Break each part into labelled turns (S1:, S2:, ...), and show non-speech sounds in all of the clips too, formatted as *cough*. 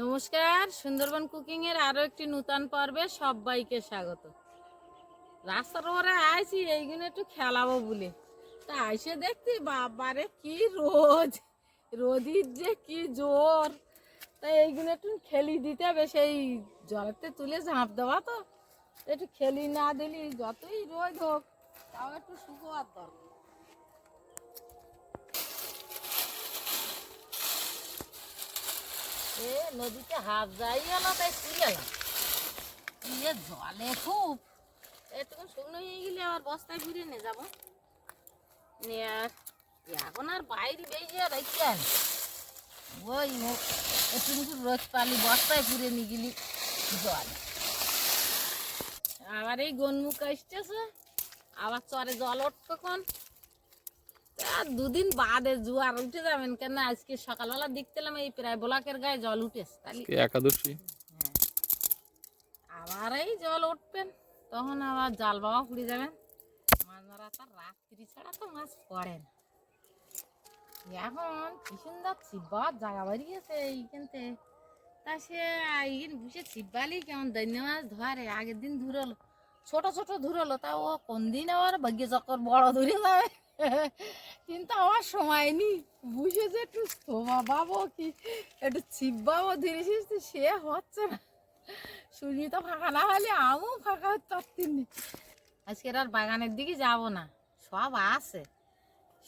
S1: নমস্কার, সুন্দরবন কুকিং এর আরও একটি নূতন পর্বে সবাইকে স্বাগত। রাস্তার ওপরে আইছি, এইগুলো একটু খেলাবো বলে। তা আইসে দেখছি, বাবারে, কি রোদ! রোদির যে কি জোর! তা এইগুলো একটু খেলি দিতে হবে, সেই জলেতে তুলে ঝাঁপ দেওয়া তো। একটু খেলি না দিলি, যতই রোদ হোক, তাও একটু শুকোয়ার দরকার। এ নদীতে হাফ যাই গেল তাই তুলে এলাম তুলে জলে খুব। একটু শুকনো হয়ে গেলে আবার বস্তায় ঘুরে নিয়ে যাব। নিয়ে আর এখন আর বাইরে বেরিয়ে রাখছেন ওই একটু রোদ পালি বস্তায় ঘুরে নিয়ে গেলি জল। আবার এই গনমুখ আসতেছে আবার চরে জল উঠবে কোন দুদিন বাদে জোয়ার উঠে যাবেন কেন? আজকে সকালবেলা দেখতেলাম এই প্রায় ব্লকের গায়ে জল উঠেছে। তাহলে
S2: একাদশী।
S1: আবার এই জল উঠবেন তখন আবার জাল বাবা পুড়ে যাবেন মাছ মারা তার রাত্রি ছাড়া তো মাছ পড়ে না। এখন কি সুন্দর ছিব্বার জায়গা বাড়িয়েছে এইখানতে। তা সে এইখানে বসে কেমন দৈন্য মাছ ধরে আগের দিন ধুরলো ছোট ছোট ধুরলো তা ও কোন দিন আবার ভাগ্য চক্কর বড় ধরে যাবে। কিন্তু আমার সময় নেই। বুঝে যে একটু শোভা পাবো কি, একটু ছিব্বাবো ধরেছিস তো সে হচ্ছে না। সুজিতা ফাঁকা না হলে আমিও ফাঁকা হতে পারতিনি আজকের আর বাগানের দিকে যাব না, সব আছে,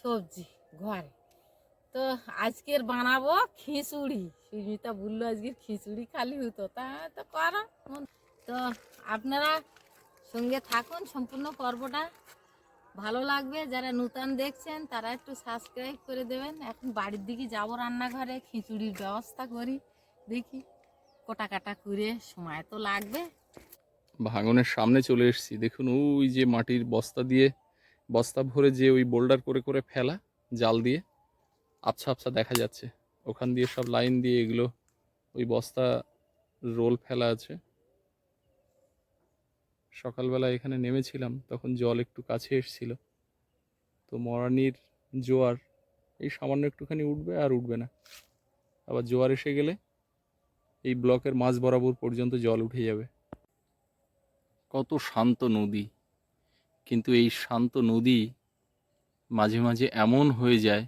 S1: সবজি, ঘরে। তো আজকের বানাবো খিচুড়ি। সুজিতা বলল আজকের খিচুড়ি খালি হতো, তা তো করো। তো আপনারা সঙ্গে থাকুন, সম্পূর্ণ পর্বটা। ভালো লাগবে। যারা নূতন দেখছেন, তারা একটু সাবস্ক্রাইব করে দেবেন। এখন বাড়ির দিকে যাব রান্নাঘরে, খিচুড়ির ব্যবস্থা করি। দেখি কোটা কাটা করে সময় তো লাগবে।
S2: ভাঙনের সামনে চলে এসেছি। দেখুন, ওই যে মাটির বস্তা দিয়ে, বস্তা ভরে যে ওই বোল্ডার করে করে ফেলা জাল দিয়ে, আবছা আবছা দেখা যাচ্ছে। ওখান দিয়ে সব লাইন দিয়ে এগুলো, ওই বস্তা রোল ফেলা আছে। সকালবেলা এখানে নেমেছিলাম, তখন জল একটু কাছে এসছিল। তো মরানির জোয়ার, এই সামান্য একটুখানি উঠবে আর উঠবে না। আবার জোয়ার এসে গেলে এই ব্লকের মাঝ বরাবর পর্যন্ত জল উঠে যাবে। কত শান্ত নদী, কিন্তু এই শান্ত নদী মাঝে মাঝে এমন হয়ে যায়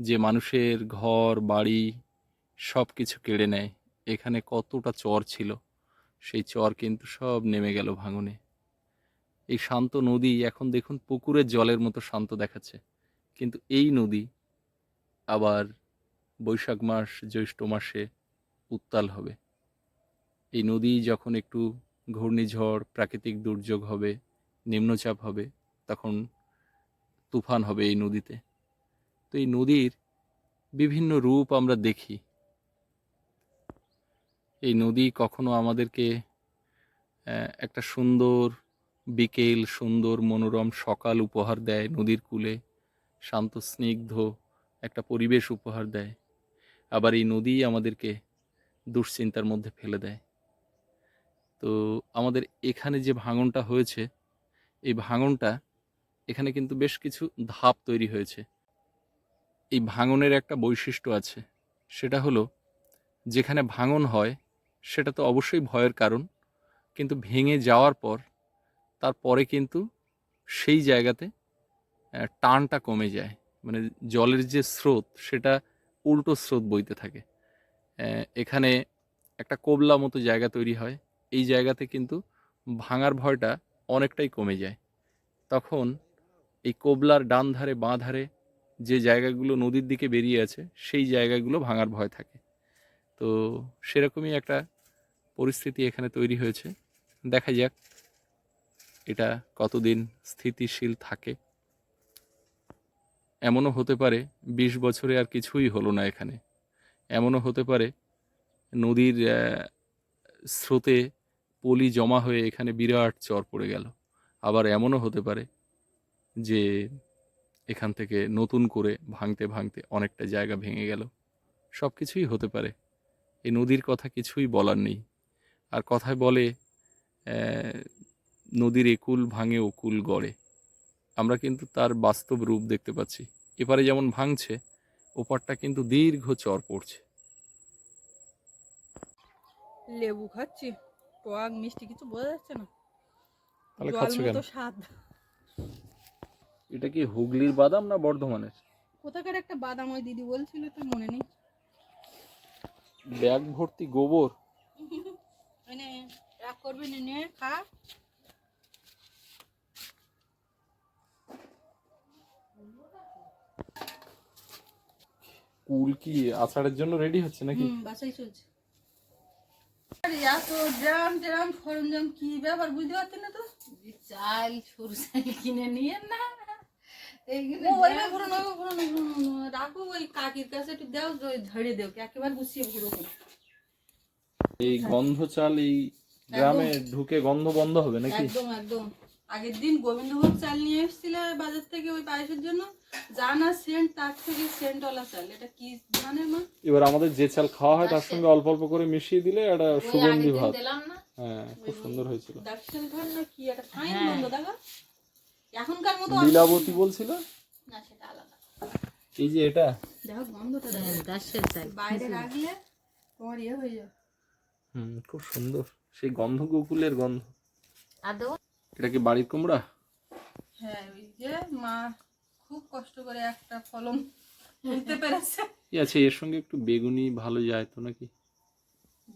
S2: যে মানুষের ঘর, বাড়ি সব কিছু কেড়ে নেয়। এখানে কতটা চর ছিল। সেই চর কিন্তু সব নেমে গেল ভাঙনে। এই শান্ত নদী এখন দেখুন পুকুরের জলের মতো শান্ত দেখাচ্ছে। কিন্তু এই নদী আবার বৈশাখ মাস, জ্যৈষ্ঠ মাসে উত্তাল হবে। এই নদী যখন একটু ঘূর্ণিঝড়, প্রাকৃতিক দুর্যোগ হবে, নিম্নচাপ হবে, তখন তুফান হবে এই নদীতে। তো এই নদীর বিভিন্ন রূপ আমরা দেখি। এই নদী কখনো আমাদেরকে একটা সুন্দর বিকেল, সুন্দর মনোরম সকাল উপহার দেয় নদীর কূলে, শান্ত, স্নিগ্ধ একটা পরিবেশ উপহার দেয়। আবার এই নদী আমাদেরকে দুশ্চিন্তার মধ্যে ফেলে দেয়। তো আমাদের এখানে যে ভাঙনটা হয়েছে, এই ভাঙনটা, এখানে কিন্তু বেশ কিছু ধাপ তৈরি হয়েছে। এই ভাঙনের একটা বৈশিষ্ট্য আছে, সেটা হলো, যেখানে ভাঙন হয় সেটা তো অবশ্যই ভয়ের কারণ। কিন্তু ভেঙে যাওয়ার পর, তারপরে কিন্তু সেই জায়গাতে টানটা কমে যায়। মানে জলের যে স্রোত, সেটা উল্টো স্রোত বইতে থাকে। এখানে একটা কোবলা মতো জায়গা তৈরি হয়। এই জায়গাতে কিন্তু ভাঙার ভয়টা অনেকটাই কমে যায়। তখন এই কোবলার ডান ধারে, বাঁ ধারে যে জায়গাগুলো নদীর দিকে বেরিয়ে আছে, সেই জায়গাগুলো ভাঙার ভয় থাকে। তো সেরকমই একটা পরিস্থিতি এখানে তৈরি হয়েছে। দেখা যাক এটা কতদিন স্থিতিশীল থাকে। এমনও হতে পারে বিশ বছরে আর কিছুই হলো না এখানে। এমনও হতে পারে নদীর স্রোতে পলি জমা হয়ে এখানে বিরাট চর পড়ে গেল। আবার এমনও হতে পারে যে এখান থেকে নতুন করে ভাঙতে ভাঙতে অনেকটা জায়গা ভেঙে গেল। সব কিছুই হতে পারে। এই নদীর কথা কিছুই বলার নেই। আর কথায় বলে নদীর একুল ভাঙে ওকুল গড়ে। আমরা কিন্তু তার বাস্তব রূপ দেখতে পাচ্ছি। এপারে যেমন ভাঙছে ওপারটা কিন্তু দীর্ঘ চর পড়ছে।
S3: লেবু খাচ্ছি। টক মিষ্টি কিছু বোঝা যাচ্ছে না।
S2: তাহলে খাচ্ছ কেন?
S3: স্বাদ।
S2: এটা কি হুগলির বাদাম না বর্ধমানের?
S3: কোথাকার একটা বাদাম ওই দিদি বলছিল তো মনে নেই।
S2: ব্যাগ ভর্তি গোবর? *laughs*
S3: মানে রাগ করবি না নে খা।
S2: কুল কি আষাঢ়ের জন্য রেডি হচ্ছে নাকি?
S3: হুম বাসাই চলছে। আরে এত ড্রাম সরঞ্জাম কি ব্যাপার বুঝতে পারছেন না তো?
S1: চাল সরু চাল কিনে নিয়ে না।
S3: রাখো ওই কাকির কাছে একটু দাও ওই ঝেড়ে দেও একেবারে গুছিয়ে ভরো করে
S2: এই গন্ধ চাল এই গ্রামে ঢুকে গন্ধ বন্ধ হবে নাকি?
S3: একদম একদম। আগের দিন গোবিন্দভোগ চাল নিয়ে এসেছিলে বাজার থেকে ওই পায়েসের জন্য। যা না সেন্ট তার থেকে সেন্টওয়ালা চাল। এটা কি জানে মা?
S2: এবার আমাদের যে চাল খাওয়া হয় তার সঙ্গে অল্প অল্প করে মিশিয়ে দিলে একটা সুগন্ধি ভাব।
S1: দিলাম না।
S2: হ্যাঁ খুব সুন্দর হয়েছিল।
S3: দাক্ষিণ ধান না কি একটা ফাইন
S1: হ্যাঁ।
S3: গন্ধ দেখো? এখনকার মতো
S2: লীলাবতী বলছিল?
S1: না সেটা আলাদা।
S2: এই যে এটা?
S3: দেখো গন্ধটা দেখো
S1: দাসের চাল।
S3: বাইরে রাখলে তোমার ইয়ে হয়ে যাবে।
S2: হুম খুব সুন্দর। সেই গন্ধ গোকুলের গন্ধ। এটা কি বাড়ির কুমড়া?
S3: হ্যাঁ ওই যে মা খুব কষ্ট করে একটা ফলন নিতে পেরেছে।
S2: কি আছে এর সঙ্গে একটু বেগুনি ভালো যায় তো নাকি?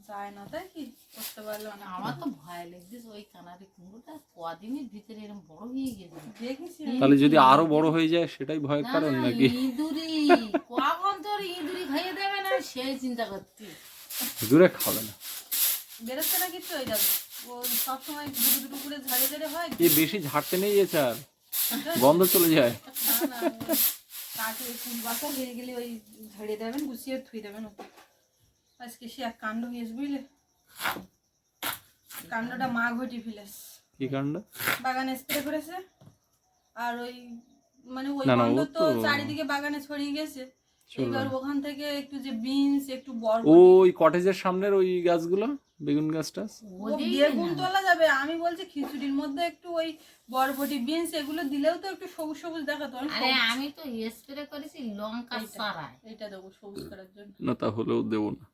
S3: যায় না তাই কি? করতে পারল না।
S1: আমার তো ভয় লাগছে ওই কানারি কুমড়োটা কদিনের ভিতরে এরকম বড় হয়ে গেছে।
S3: দেখেছি
S2: তাহলে যদি আরও বড় হয়ে যায় সেটাই
S1: ভয়
S2: কারণ নাকি?
S1: ইঁদুরি কখন তোর ইঁদুরি খাইয়ে দেবে না? সেই চিন্তা করতি।
S2: দূরে খাবে না।
S3: বেরোচ্ছে না কিছু ওই যাবে ও সবসময় দুটো দুটো করে ঝাড়ে ঝাড়ে হয়।
S2: এ বেশি ঝাড়তে নেই এ *laughs* গন্ধ চলে যায়।
S3: না না কাকে ফুল বাসা গেলে ওই ঝাড়িয়ে দেবেন গুছিয়ে থুই দেবেন আজকে সে এক কাণ্ড হয়েছে বুঝলে? কাণ্ডটা মা ঘটি ফেলেস
S2: কি কাণ্ড?
S3: বাগানে স্প্রে করেছে। আর ওই মানে ওই গন্ধ তো চারিদিকে বাগানে ছড়িয়ে গেছে। এবার ওখান থেকে একটু যে বিনস একটু বড়
S2: ওই কটেজের সামনের ওই গাছগুলো? বেগুন গাছটা?
S3: বেগুন তোলা যাবে। আমি বলছি খিচুড়ির মধ্যে একটু ওই বরবটি বিনস এগুলো দিলেও তো একটু সবুজ সবুজ দেখাতো। আমি
S1: আরে আমি তো স্প্রে করেছি লঙ্কা সারায়
S3: এইটা দেবো সবুজ করার জন্য।
S2: না তাহলেও দেবো না।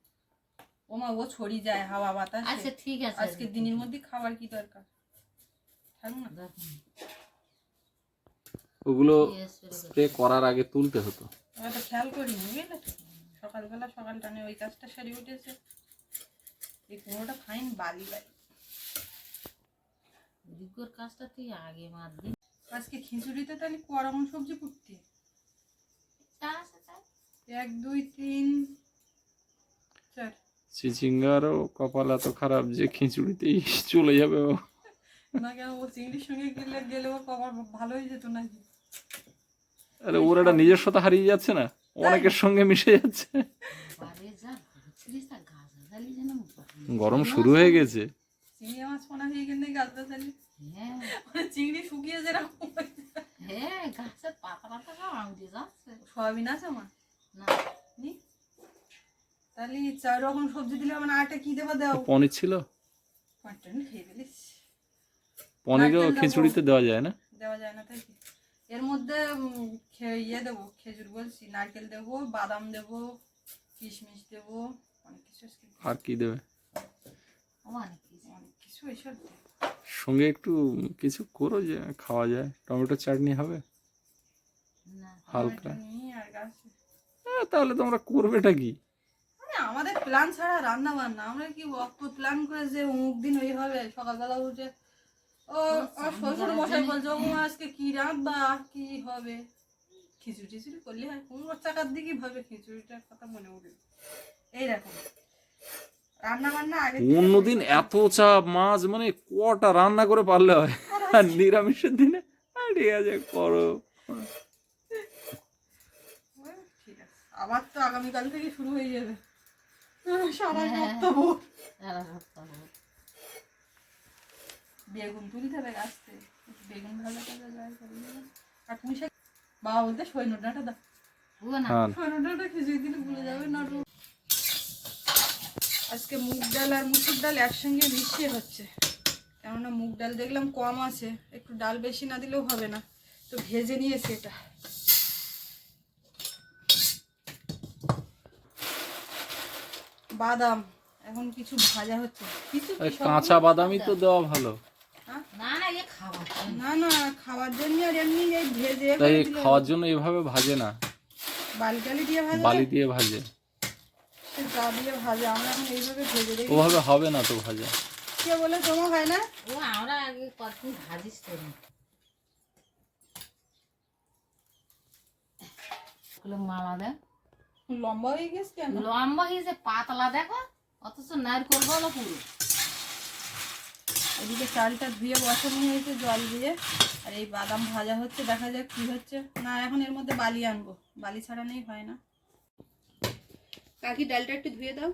S3: ওমা ও ছড়ি যায় হাওয়া বাতাস।
S1: আচ্ছা ঠিক আছে।
S3: আজকে দিনের মধ্যে খাবার কি দরকার? না।
S2: ওগুলো স্প্রে করার আগে তুলতে হতো।
S3: আমরা তো খেয়াল করিনি বুঝলে সকালবেলা সকাল টানে ওই কাজটা সেরে উঠেছে। এই কুমড়োটা ফাইন বালি বালি।
S1: দিগ্গর কাজটা তুই আগে মার দি
S3: আজকে খিচুড়িতে তাহলে ক রকম সবজি
S1: চা
S3: এক দুই তিন চার।
S2: চিচিঙ্গারও কপাল এত খারাপ যে খিচুড়িতেই চলে যাবে ও।
S3: না কেন ও চিংড়ির সঙ্গে গেলে গেলে ওর কবার ভালো হয়ে যেত নাকি?
S2: আরে ওর একটা নিজস্বতা হারিয়ে যাচ্ছে না? অনেকের সঙ্গে মিশে যাচ্ছে
S1: বারে যা ঘুরছিলিস তা গাছ গাছালি যেন
S2: গরম শুরু হয়ে গেছে।
S3: চিংড়ি মাছ পোনা হয়ে গেলে গাছটা চালি
S1: হ্যাঁ।
S3: মানে চিংড়ি শুকিয়ে যেরকম
S1: হ্যাঁ গাছের পাতা পাতা সব যাচ্ছে।
S3: সয়াবিন আছে আমার?
S1: না।
S3: তাহলে চার রকম সবজি দিলে মানে আটা কি দেবো দাও?
S2: পনির ছিল।
S3: কন্টেন্ট খেয়ে ফেলিস।
S2: পনিরও খিচুড়িতে দেওয়া যায় না?
S3: দেওয়া যায় না তাই এর মধ্যে ইয়ে দেবো খেজুর বলছি নারকেল দেবো বাদাম দেবো কিশমিশ দেবো।
S2: আর কি দেবে। সঙ্গে একটু কিছু করো যে খাওয়া যায়। টমেটো চাটনি হবে? হালকা। তাহলে তোমরা করবেটা কি?
S3: মানে আমাদের প্ল্যান ছাড়া রান্না বান্না আমরা কি অত প্ল্যান করে যে অমুক দিন ওই হবে সকালবেলা উঠে ও আমার শ্বশুর মশাই বলছে ও আজকে কি রাঁধবা? কি হবে? খিচুড়ি টিচুড়ি করলে হয় কুমড়োর চাকার দিকেই ভাবে খিচুড়িটার কথা মনে উঠে এইরকম রান্না বান্না আগে
S2: অন্যদিন এত চাপ মাছ মানে কটা রান্না করে পারলে হয়? আর নিরামিষের দিনে? ঠিক আছে করো।
S3: আবার তো আগামীকাল থেকে শুরু হয়ে যাবে। সারা
S1: হ্যাঁ।
S3: সপ্তাহ বেগুন তুলতে হবে গাছ থেকে বেগুন ভাজা টাজা যায় আর পুঁই শাক বাবা বলতে সৈন্য ডাঁটা দাও।
S1: ও
S3: সৈন্য ডাঁটা খিচুড়ি দিলে ভুলে যাবে না। আজকে মুগ ডাল আর মুসুর ডাল একসঙ্গে মিশিয়ে হচ্ছে। কেননা মুগ ডাল দেখলাম কম আছে একটু ডাল বেশি না দিলেও হবে না। তো ভেজে নিয়েছি এটা। বাদাম এখন কিছু ভাজা হচ্ছে। কিছু
S2: কাঁচা বাদামই তো দেওয়া ভালো।
S1: না না
S3: না খাওয়ার জন্য আর এমনি ভেজে
S2: তাই খাওয়ার জন্য এভাবে ভাজে না।
S3: বালি টালি দিয়ে ভাজা
S2: বালি দিয়ে ভাজে।
S3: চা দিয়ে ভাজা আমরা এখন এইভাবে ভেজে দেখি।
S2: ওভাবে হবে না তো ভাজা।
S3: কে বলে তোমার হয় না?
S1: ও আমরা আগে কতদিন ভাজিস তো না দেখ।
S3: লম্বা হয়ে গেছে কেন?
S1: লম্বা হয়েছে পাতলা দেখো। অথচ নারকোল বলো পুরো।
S3: এদিকে চালটা ধুয়ে বসানো হয়েছে জল দিয়ে। আর এই বাদাম ভাজা হচ্ছে দেখা যাক কি হচ্ছে। না এখন এর মধ্যে বালি আনব। বালি ছাড়া নেই হয় না। কাকি ডালটা একটু ধুয়ে দাও।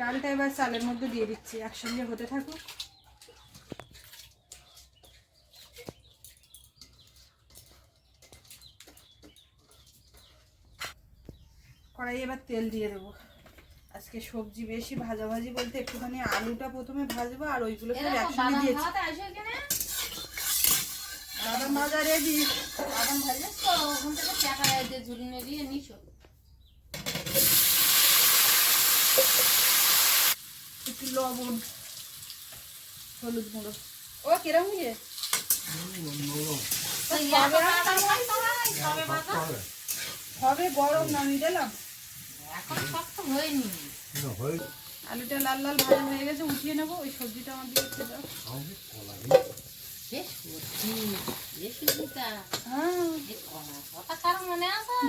S3: ডালটা এবার চালের মধ্যে দিয়ে দিচ্ছি একসঙ্গে হতে থাকুক। কড়াই এবার তেল দিয়ে দেবো। আজকে সবজি বেশি ভাজা ভাজি বলতে একটুখানি আলুটা প্রথমে ভাজবো আর ওইগুলো সব একসঙ্গে দিয়েছি। বাদাম ভাজা রেডি।
S1: বাদাম ভাজে? ওখান থেকে টাকা দিয়ে ঝুলিয়ে দিয়ে নিছো হয়নি
S3: আলুটা লাল লাল ভাজা হয়ে গেছে উঠিয়ে নেব ওই সবজিটা আমার দিয়ে দাও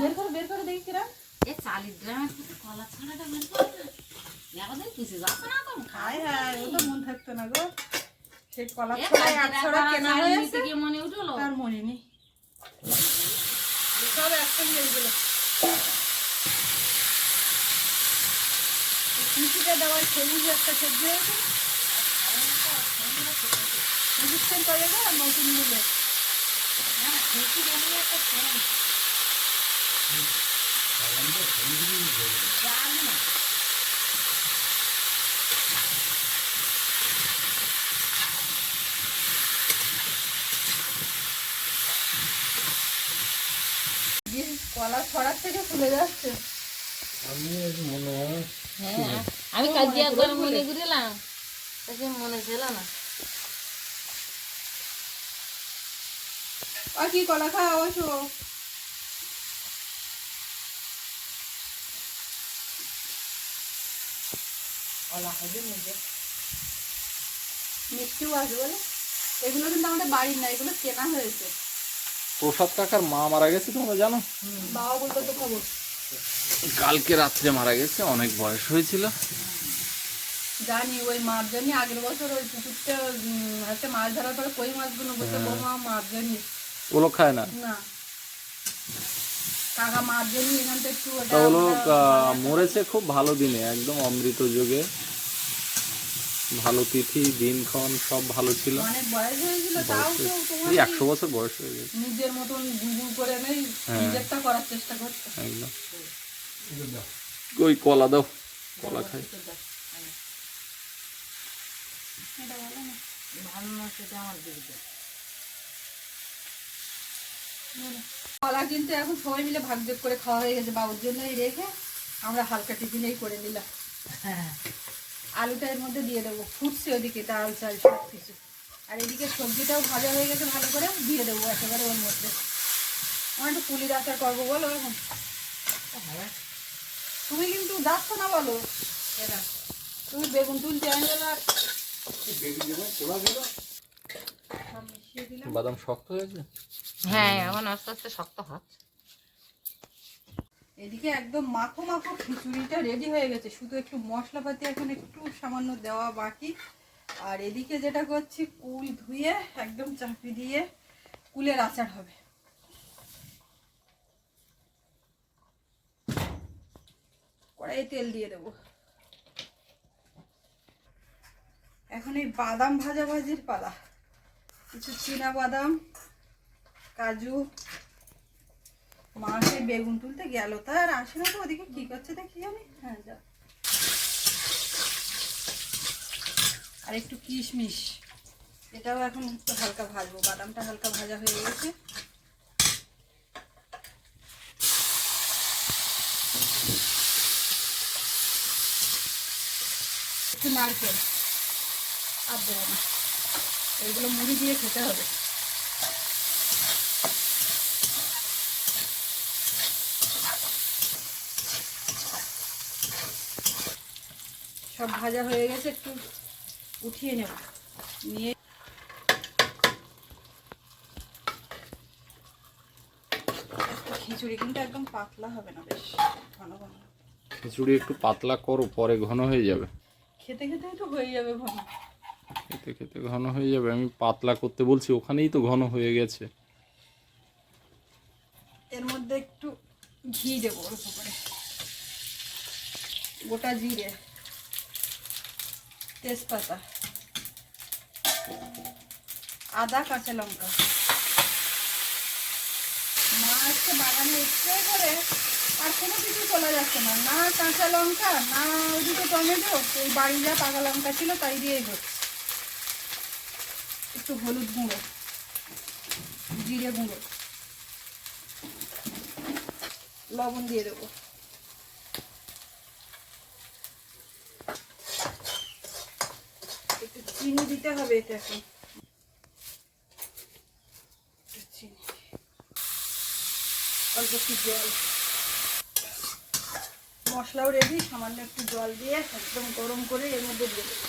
S3: বের করে বের করে দেখি কিরম
S1: এ চালিশ গ্রামের থেকে কলা বের করে না। কিছু যাচ্ছে না তো,
S3: হায় হায় ও তো মন থাকতো না গো সেই কলা
S1: এ
S3: আট ছড়া কেনা হয়েছে
S1: গিয়ে মনে উঠল
S3: তার মনে নেই সব একসঙ্গে দেওয়ার সবুজ একটা সবজি হয়েছে নতুনগুলো না,
S1: খুশি এমনি একটা ফোন। জানি না।
S3: কলা ছড়ার থেকে ফুলে যাচ্ছে।
S1: হ্যাঁ, আমি কালকে একবার মনে করিলাম। তাকে মনে ছিল না।
S3: আর কি কলা খাওয়া অবশ্য কলা খাবে মধ্যে মিষ্টিও আছে বলে। এগুলো কিন্তু আমাদের বাড়ির না এগুলো কেনা হয়েছে।
S2: প্রসাদ কাকার মা মারা গেছে তোমরা জানো?
S3: বাবা বলতে তো খবর।
S2: কালকে রাত্রে মারা গেছে অনেক বয়স হয়েছিল।
S3: জানি ওই মার জন্য আগের বছর ওই উম, হচ্ছে মাছ ধরার পরে কই মাছগুলো বলতে বৌমা মাছ জন্য
S2: ওগুলো খায় না। তা ওগুলো মরেছে খুব ভালো দিনে একদম অমৃত যুগে। ভালো তিথি দিনক্ষণ সব ভালো ছিল।
S3: অনেক বয়স হয়েছিল তাও তো তোমার
S2: এই একশো বছর বয়স হয়ে গেছে।
S3: নিজের মতন করে নেই
S2: হ্যাঁ।
S3: নিজেরটা করার চেষ্টা করছে।
S2: একদম। ওই কলা দাও কলা খাই।
S3: এটা বলো না।
S1: ভালো না সেটা আমার
S3: বলো। কলা কিন্তু এখন সবাই মিলে ভাগ যোগ করে খাওয়া হয়ে গেছে বাবুর জন্যই রেখে আমরা হালকা টিফিনেই করে নিলাম।
S1: হ্যাঁ।
S3: আলুটা এর মধ্যে দিয়ে দেবো ফুটছে ওদিকে ডাল চাল সব কিছু আর এদিকে সবজিটাও ভাজা হয়ে গেছে ভালো করে দিয়ে দেবো একেবারে ওর মধ্যে। আমার একটু পুলির আচার করব বলো এখন।
S1: হ্যাঁ।
S3: তুমি কিন্তু যাচ্ছ না বলো।
S1: সেটা
S3: তুমি বেগুন তুলতে আমি আর। সব মিশিয়ে দিলাম।
S2: বাদাম শক্ত হয়েছে?
S1: হ্যাঁ এখন আস্তে আস্তে শক্ত হচ্ছে।
S3: এদিকে একদম মাখো মাখো খিচুড়িটা রেডি হয়ে গেছে। শুধু একটু মশলাপাতি এখন একটু সামান্য দেওয়া বাকি। আর এদিকে যেটা করছি, কুল ধুয়ে, একদম চাপি দিয়ে কুলের আচার হবে। তেল দিয়ে দেবো। এখন এই বাদাম ভাজা ভাজির পালা। কিছু চীনা বাদাম কাজু মাসে বেগুন তুলতে গেল। তার আসে না তো ওদিকে, কি করছে দেখি আমি হ্যাঁ যা আর একটু কিশমিশ। এটাও এখন একটু হালকা ভাজবো। বাদামটা হালকা ভাজা হয়ে গেছে। একটু নারকেল। আর দেবো না। এগুলো মুড়ি দিয়ে খেতে হবে। সব ভাজা হয়ে গেছে একটু উঠিয়ে নেব। নিয়ে খিচুড়ি কিন্তু একদম পাতলা হবে না বেশ ঘন ঘন।
S2: খিচুড়ি একটু পাতলা করো পরে ঘন হয়ে যাবে।
S3: খেতে খেতে তো হয়ে যাবে ঘন।
S2: খেতে খেতে ঘন হয়ে যাবে আমি পাতলা করতে বলছি ওখানেই তো ঘন হয়ে গেছে।
S3: এর মধ্যে একটু ঘি দেবো অল্প করে। গোটা জিরে। তেজপাতা, আদা, কাঁচা লঙ্কা। মা আজকে বাগানে স্প্রে করে আর কোনো কিছু চলে যাচ্ছে না। না কাঁচা লঙ্কা, না ওইদিকে টমেটো ওই বাড়ি যা পাকা লঙ্কা ছিল তাই দিয়েই হচ্ছে একটু হলুদ গুঁড়ো, জিরে গুঁড়ো, লবণ দিয়ে দেবো একটু চিনি দিতে হবে এটাকে। একটু চিনি। অল্প একটু জল। মশলাও রেডি সামান্য একটু জল দিয়ে একদম গরম করে এর মধ্যে দিয়ে দেবো।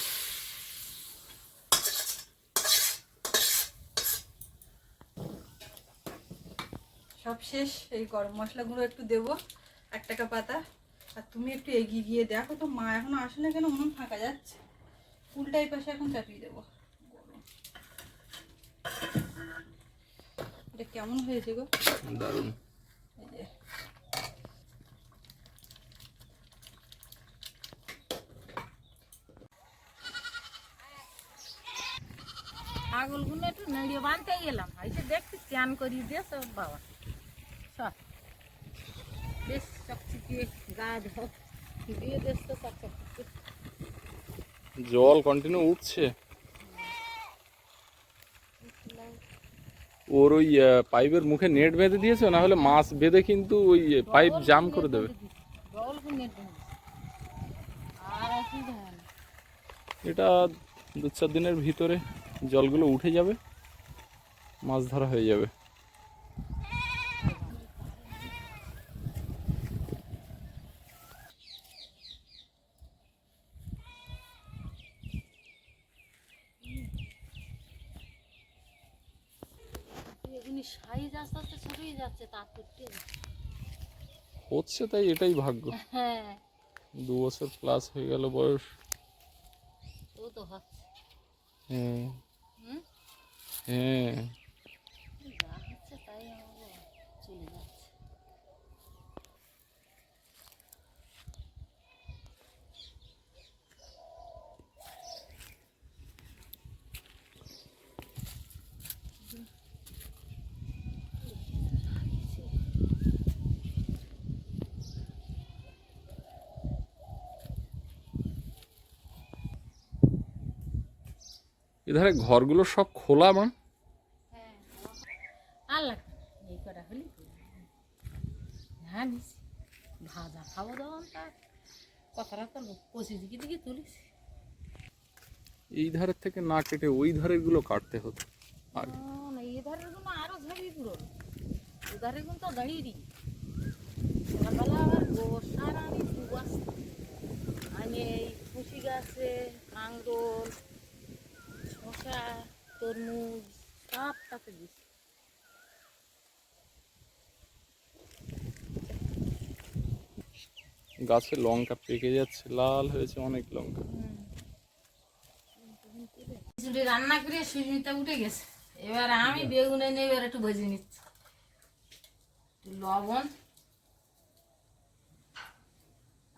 S3: সব শেষ, এই গরম মশলাগুলো একটু দেবো এক টাকা পাতা আর তুমি একটু এগিয়ে গিয়ে দেখো, তো মা এখনও আসে না কেন? মন ফাঁকা যাচ্ছে। উল্টাই পাশে এখন চাপিয়ে দেবো। এটা কেমন হয়েছে গো?
S2: দারুণ।
S3: এই
S1: একটু নেড়িয়ে বানতে গেলাম। এসে দেখছি স্নান করিয়ে দিয়েছে ওর বাবা। সব বেশ চকচকিয়ে গা ধোক দিয়ে দিস তো সব চকচকে।
S2: জল কন্টিনিউ উঠছে। ওর ওই পাইপের মুখে নেট বেঁধে দিয়েছে, না হলে মাছ বেঁধে কিন্তু ওই পাইপ জাম করে দেবে। এটা দু চার দিনের ভিতরে জলগুলো উঠে যাবে, মাছ ধরা হয়ে যাবে
S1: এগুলি সাইজ আস্তে আস্তে ছোট হয়ে যাচ্ছে তার করতে
S2: হচ্ছে তাই এটাই ভাগ্য।
S1: হ্যাঁ।
S2: দু বছর প্লাস হয়ে গেল বয়স।
S1: তো হচ্ছে।
S2: হ্যাঁ।
S1: হুম?
S2: হ্যাঁ
S1: যা হচ্ছে তাই আমার চলে যাচ্ছে
S2: এধারে ঘরগুলো সব খোলা মা।
S1: হ্যাঁ আর এই কটা হলি হ্যাঁ ভাজা খাব তার কথাটা তো কষি দিকে দিকে তুলিস
S2: এই ধারের থেকে না কেটে ওই ধারেরগুলো কাটতে হতো। আর
S1: এই ধারেরগুলো আরও ঝাড়িয়ে পুরো। ও ধারেরগুলো তো দাঁড়িয়ে দিই। সকালবেলা আবার গোবর সার আনি দু বস্তা আমি এই খুশি গাছে কাঙ্গল শশা তরমুজ সব দিছি
S2: গাছে লঙ্কা পেকে যাচ্ছে লাল হয়েছে অনেক লঙ্কা।
S1: খিচুড়ি রান্না করে সুস্মিতা উঠে গেছে। এবার আমি বেগুনে নিয়ে এবার একটু ভেজে নিচ্ছি। লবণ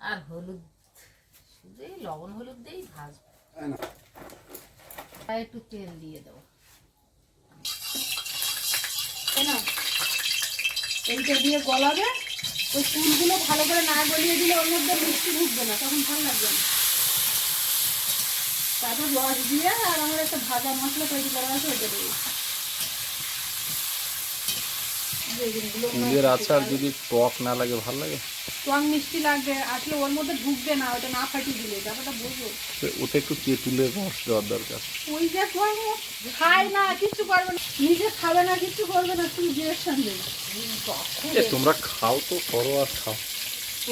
S1: আর হলুদ। শুধু লবণ হলুদ দিয়েই ভাজবো। একটু তেল দিয়ে দেবো।
S3: কেন? এইটা দিয়ে গলাবে ওই চুলগুলো ভালো করে না গলিয়ে দিলে ওর মধ্যে মিষ্টি ঢুকবে না তখন ভালো লাগবে না। তারপর রস দিয়ে আর আমার একটা ভাজা মশলা তৈরি করা আছে ওইটা দেবো বেগুনগুলো
S2: আচার যদি টক না লাগে ভালো লাগে?
S3: টং মিষ্টি লাগবে আসলে ওর মধ্যে ঢুকবে না ওটা না ফাটিয়ে দিলে ব্যাপারটা বুঝব।
S2: ওটা একটু তেঁতুলের রস দেওয়ার দরকার।
S3: ওই যে করব খায় না কিচ্ছু করবে না নিজে খাবে না কিচ্ছু করবে না তুমি ডিরেকশন দেবে
S2: তোমরা খাও তো করো আর খাও।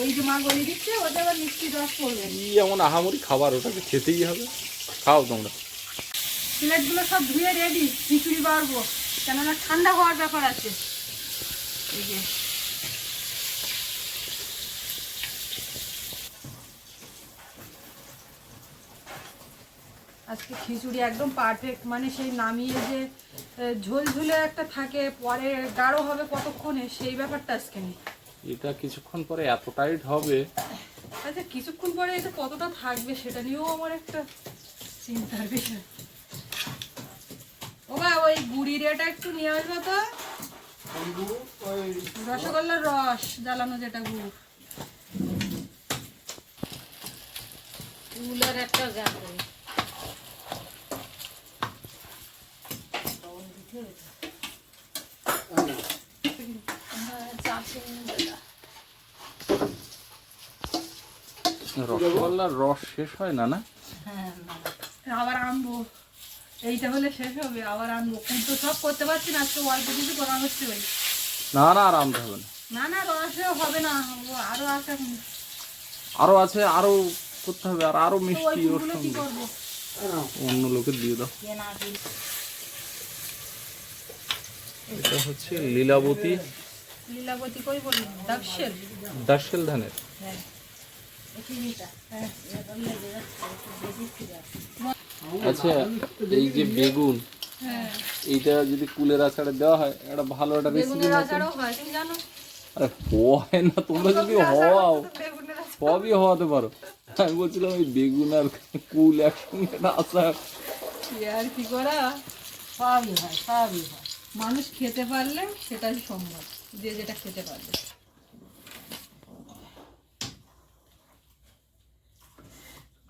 S3: ওই যে মা গলি দিচ্ছে ওটা আবার মিষ্টি রস পড়বে।
S2: এমন আহামরি খাবার ওটাকে খেতেই হবে। খাও তোমরা।
S3: প্লেটগুলো সব ধুয়ে রেডি খিচুড়ি বাড়বো কেননা ঠান্ডা হওয়ার ব্যাপার আছে। এই যে। আজকে খিচুড়ি একদম পারফেক্ট মানে সেই নামিয়ে যে আহ, ঝোল ঝুলে একটা থাকে পরে গাঢ় হবে কতক্ষণে সেই ব্যাপারটা আজকে নেই।
S2: এটা কিছুক্ষণ পরে এত টাইট হবে।
S3: আচ্ছা কিছুক্ষণ পরে এটা কতটা থাকবে সেটা নিয়েও আমার একটা চিন্তার বিষয়। ও বা ওই গুড়ির এটা একটু নিয়ে আসবে তো? রসগোল্লার রস জ্বালানো যেটা গুড়।
S1: একটা গাছে
S2: রসগোল্লার রস শেষ হয় না না?
S1: হ্যাঁ
S3: আবার আনব। এইটা হলে শেষ হবে আবার আনব। কিন্তু সব করতে পারছি না আজকে অল্প কিছু করা হচ্ছে ওই।
S2: না না আর আনতে হবে না।
S3: না না রসেও হবে না আরও আছে
S2: আরও আছে আরও করতে হবে আর
S3: আরও
S2: মিষ্টি ওর সঙ্গে। অন্য লোকের দিয়ে দাও। এটা হচ্ছে লীলাবতী।
S3: লীলাবতী কই বলি দাক্ষের
S2: দার্শেল ধানের।
S1: হ্যাঁ।
S2: আচ্ছা এই যে বেগুন এইটা যদি কুলের আচারে দেওয়া হয় একটা ভালো একটা রেসিপি আরে হয় না তোমরা যদি হওয়াও সবই হওয়াতে পারো। আমি বলছিলাম ওই বেগুন আর কুল একসঙ্গে একটা আচার।
S3: আর কি করা?
S1: সবই হয় সবই হয়।
S3: মানুষ খেতে পারলে সেটাই সম্ভব যে যেটা খেতে পারবে।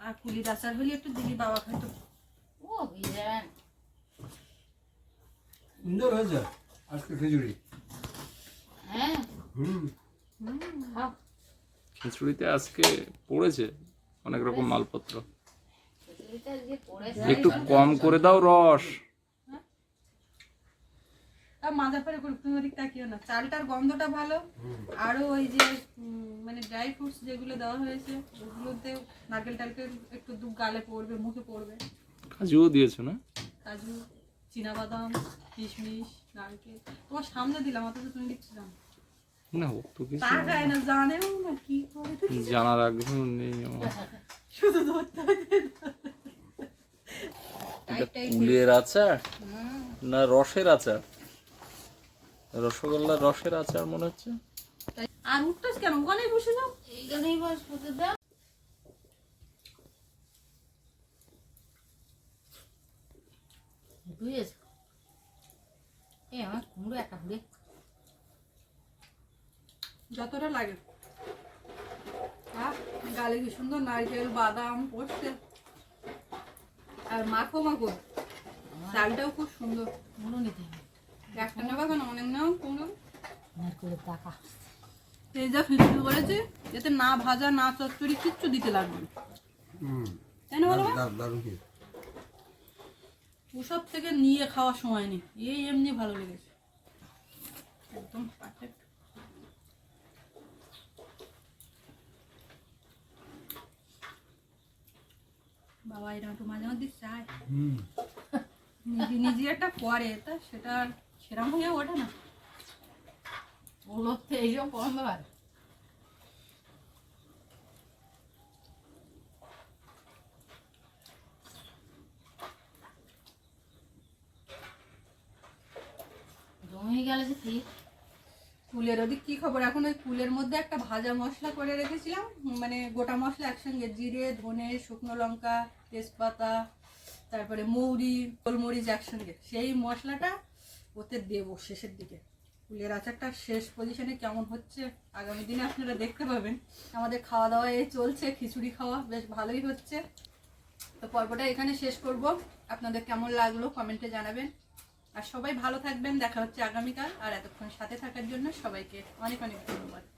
S3: আর পুলির আচার হলে একটু দিলি বাবা খাইতো
S1: ও বিজান
S4: সুন্দর হয়েছে আজকে খিচুড়ি।
S1: হ্যাঁ?
S4: হুম।
S2: খিচুড়িতে আজকে পড়েছে অনেক রকম মালপত্র। একটু কম করে দাও রস।
S3: আর মাজা পরে করুক তুমি ওদিক তাকিও না। চালটার গন্ধটা ভালো আরও ওই যে মানে ড্রাই ফ্রুটস যেগুলো দেওয়া হয়েছে ওগুলোতে নারকেল টারকেল একটু দু গালে পড়বে মুখে পড়বে।
S2: কাজুও দিয়েছ না?
S3: কাজু বাদাম কিশমিশ নারকেল। তোমার সামনে দিলাম অথচ তুমি দেখছিলাম
S2: না। ও তো কিছু
S3: তা না। জানেও না কি করে।
S2: জানার আগ্রহ নেই আমার।
S3: শুধু ধরতে
S2: এটা কুলের আচার না রসের আচার? রসগোল্লার রসের আচার মনে হচ্ছে?
S3: আর উঠতেছ কেন? ওখানেই বসে যাও।
S1: এইখানেই বসতে দাও বুঝেছ এই আমার কুমড়ো একটা হুড়ে
S3: যতটা লাগে। গালে কি সুন্দর নারকেল বাদাম পড়ছে। আর মাখো মাখো। চালটাও খুব সুন্দর।
S1: কুমড়ো নিতে হবে।
S3: একটা নেবা কেন অনেক নাও কুমড়ো
S1: নারকেলের টাকা।
S3: এই যা খিচুড়ি করেছে এতে না ভাজা না চচ্চড়ি কিচ্ছু দিতে লাগবে তাই না বলো ওসব থেকে নিয়ে খাওয়ার সময় নেই এই এমনি ভালো লেগেছে। একদম পারফেক্ট বাবা এরকম একটু মাঝে মধ্যে চায়।
S4: হুম।
S3: নিজে নিজে একটা করে তা সেটা আর সেরকম হয়ে ওঠে না।
S1: ওগুলোর তো করে জমে যে ঠিক
S3: কুলের ওদিক কি খবর? এখন ওই কুলের মধ্যে একটা ভাজা মশলা করে রেখেছিলাম। মানে গোটা মশলা একসঙ্গে, জিরে, ধনে, শুকনো লঙ্কা, তেজপাতা, তারপরে মৌরি, গোলমরিচ একসঙ্গে। সেই মশলাটা ওতে দেবো, শেষের দিকে। কুলের আচারটা শেষ পজিশনে কেমন হচ্ছে আগামী দিনে আপনারা দেখতে পাবেন। আমাদের খাওয়া দাওয়া এই চলছে, খিচুড়ি খাওয়া বেশ ভালোই হচ্ছে। তো পর্বটা এখানে শেষ করব। আপনাদের কেমন লাগল কমেন্টে জানাবেন। আর সবাই ভালো থাকবেন, দেখা হচ্ছে আগামীকাল। আর এতক্ষণ সাথে থাকার জন্য সবাইকে অনেক অনেক ধন্যবাদ।